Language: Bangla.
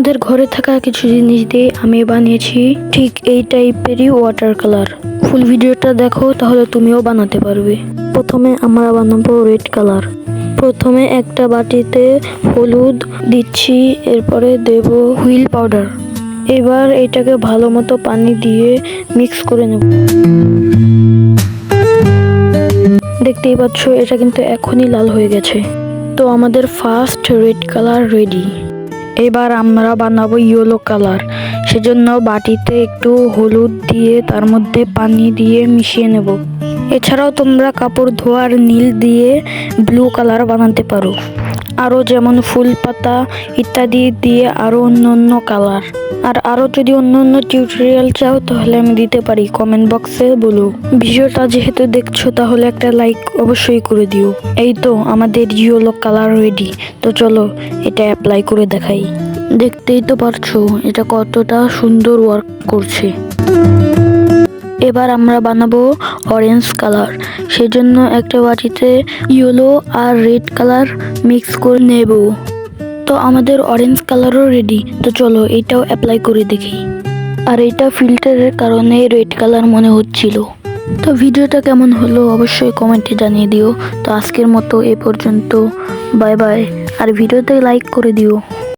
আমাদের ঘরে থাকা কিছু জিনিস দিয়ে আমি বানিয়েছি ঠিক এই টাইপেরই ওয়াটার কালার ফুল ভিডিওটা দেখো, তাহলে তুমিও বানাতে পারবে। প্রথমে আমরা বানাবো রেড কালার প্রথমে একটা বাটিতে হলুদ দিচ্ছি, এরপরে দেব হুইল পাউডার। এবার এটাকে ভালো মতো পানি দিয়ে মিক্স করে নেব। দেখতেই পাচ্ছ, এটা কিন্তু এখনই লাল হয়ে গেছে। তো আমাদের ফার্স্ট রেড কালার রেডি এবার আমরা বানাবো ইয়েলো কালার। সেজন্য বাটিতে একটু হলুদ দিয়ে তার মধ্যে পানি দিয়ে মিশিয়ে নেব। এছাড়াও তোমরা কাপড় ধোয়ার নীল দিয়ে ব্লু কালার বানাতে পারো। আরও যেমন ফুল পাতা ইত্যাদি দিয়ে আরও অন্য অন্য কালার আর আরও যদি অন্য অন্য টিউটোরিয়াল চাও, তাহলে আমি দিতে পারি কমেন্ট বক্সে বলো। ভিডিওটা যেহেতু দেখছ, তাহলে একটা লাইক অবশ্যই করে দিও। এই তো আমাদের ইয়েলো কালার রেডি তো চলো, এটা অ্যাপ্লাই করে দেখাই। দেখতেই তো পারছ, এটা কতটা সুন্দর ওয়ার্ক করছে। এবার আমরা বানাবো অরেঞ্জ কালার সেজন্য একটা বাটিতে ইয়েলো আর রেড কালার মিক্স করে নেব। তো আমাদের অরেঞ্জ কালারও রেডি তো চলো এটাও অ্যাপ্লাই করে দেখি। আর এটা ফিল্টারের কারণে রেড কালার মনে হচ্ছিল। তো ভিডিওটা কেমন হলো অবশ্যই কমেন্টে জানিয়ে দিও। তো আজকের মতো এ পর্যন্ত। Bye bye. আর ভিডিওতে লাইক করে দিও।